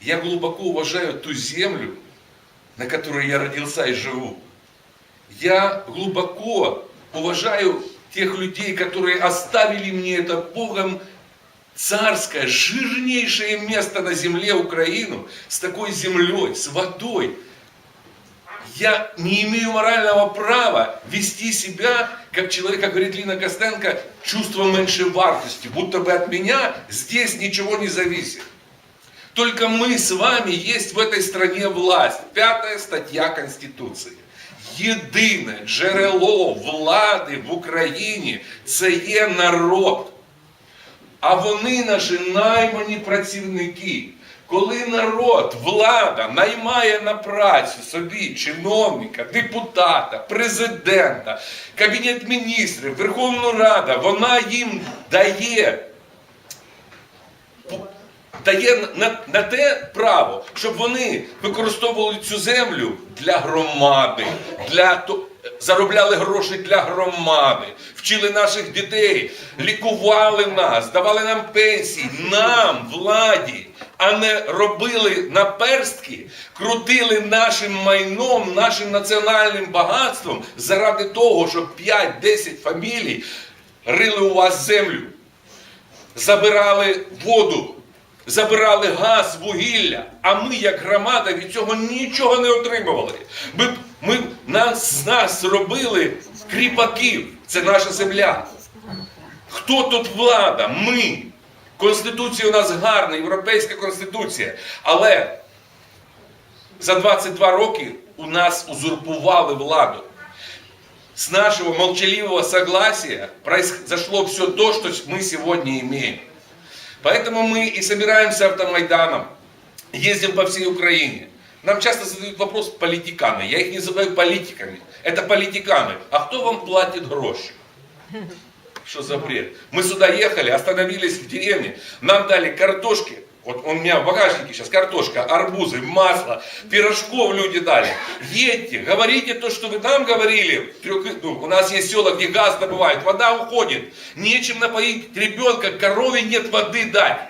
Я глубоко уважаю ту землю, на которой я родился и живу. Я глубоко уважаю тех людей, которые оставили мне это Богом царское, жирнейшее место на земле Украину, с такой землей, с водой. Я не имею морального права вести себя, как человек, как говорит Лина Костенко, чувством меньшей вартости, будто бы от меня здесь ничего не зависит. Только мы с вами есть в этой стране власть. Пятая стаття Конституції. Єдине джерело влади в Україні це є народ. А вони наші наймані працівники. Коли народ, влада наймає на працю собі чиновника, депутата, президента, кабінет міністрів, Верховну Раду, вона їм дає дає на, на те право, щоб вони використовували цю землю для громади, для заробляли гроші для громади, вчили наших дітей, лікували нас, давали нам пенсії, нам, владі, а не робили наперстки, крутили нашим майном, нашим національним багатством заради того, щоб 5-10 фамілій рили у вас землю забирали воду, забирали газ, вугілля, а ми, як громада, від цього нічого не отримували. Ми, ми нас, з нас робили кріпаків. Це наша земля. Хто тут влада? Ми. Конституція у нас гарна, європейська конституція. Але за 22 роки у нас узурпували владу. С нашего молчаливого согласия произошло все то, что мы сегодня имеем. Поэтому мы и собираемся автомайданом, ездим по всей Украине. Нам часто задают вопрос политиканы. Я их не называю политиками. Это политиканы. А кто вам платит гроши? Что за бред? Мы сюда ехали, остановились в деревне, нам дали картошки. Вот у меня в багажнике сейчас картошка, арбузы, масло, пирожков люди дали. Едьте, говорите то, что вы нам говорили. Ну, у нас есть села, где газ добывают, вода уходит. Нечем напоить ребенка, корове нет воды дать.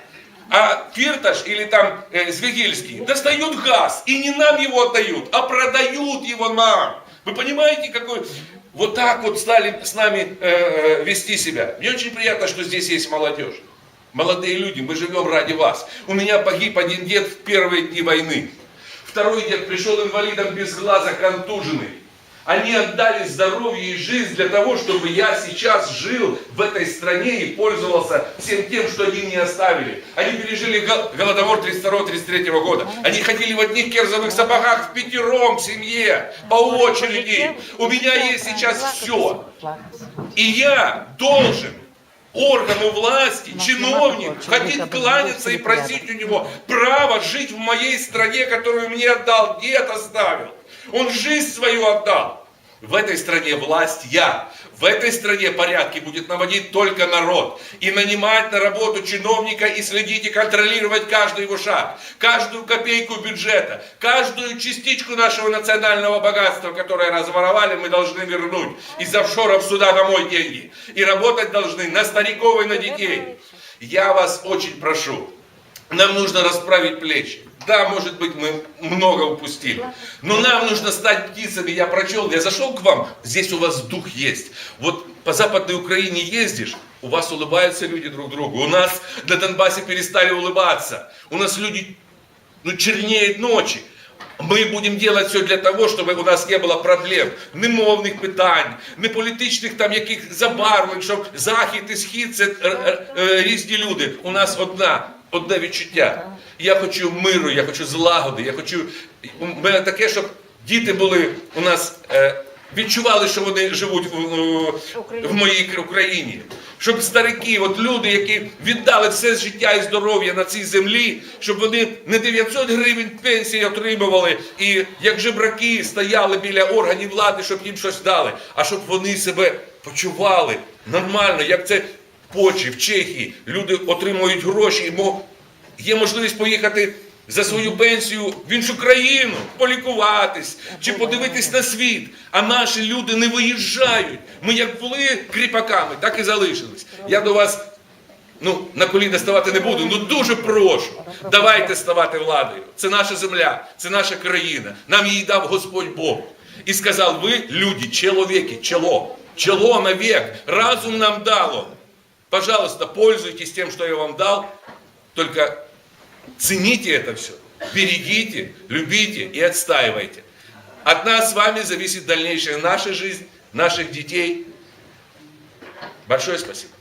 А Фирташ или там э, Звегильский достают газ и не нам его отдают, а продают его нам. Вы понимаете, какой... Вот так вот стали с нами э, э, вести себя. Мне очень приятно, что здесь есть молодежь. Молодые люди, мы живем ради вас. У меня погиб один дед в первые дни войны. Второй дед пришел инвалидом без глаза, контуженный. Они отдали здоровье и жизнь для того, чтобы я сейчас жил в этой стране и пользовался всем тем, что они мне оставили. Они пережили гол- голодомор 32-33 года. Они ходили в одних керзовых сапогах в пятером в семье, по очереди. У меня есть сейчас все. И я должен органу власти, чиновник, ходить кланяться и просить у него право жить в моей стране, которую мне отдал, дед оставил. Он жизнь свою отдал. В этой стране власть я. В этой стране порядки будет наводить только народ. И нанимать на работу чиновника и следить и контролировать каждый его шаг, каждую копейку бюджета, каждую частичку нашего национального богатства, которое разворовали, мы должны вернуть. Из офшоров сюда домой деньги. И работать должны на стариков и на детей. Я вас очень прошу, нам нужно расправить плечи. Да, может быть, мы много упустили. Но нам нужно стать птицами. Я прочел, я зашел к вам, здесь у вас дух есть. Вот по Западной Украине ездишь, у вас улыбаются люди друг другу. У нас на Донбассе перестали улыбаться. У нас люди, ну, чернеют ночи. Ми будемо делать все для того, щоб у нас не було проблем, ні мовних питань, ні політичних там яких забарвлень, щоб захід і схід це е, е, е, різні люди. У нас одна, одне відчуття. Я хочу миру, я хочу злагоди, я хочу. У мене таке, щоб діти були у нас. е, Відчували, що вони живуть в, моїй Україні. Щоб старики, от люди, які віддали все життя і здоров'я на цій землі, щоб вони не 900 гривень пенсії отримували і як жебраки стояли біля органів влади, щоб їм щось дали, а щоб вони себе почували нормально, як це в Польщі, в Чехії. Люди отримують гроші, і є можливість поїхати за свою пенсію в іншу країну, полікуватись чи подивитись на світ. А наші люди не виїжджають. Ми як були кріпаками, так і залишились. Я до вас Ну, на коліна ставати не буду, ну дуже прошу. Давайте ставати владою. Це наша земля, це наша країна. Нам її дав Господь Бог. І сказав, ви, люди, чоловіки, чело, чело навек, разум нам дало. Пожалуйста, пользуйтесь тем, что я вам дал, только цените это все, берегите, любите и отстаивайте. От нас с вами зависит дальнейшая наша жизнь, наших детей. Большое спасибо.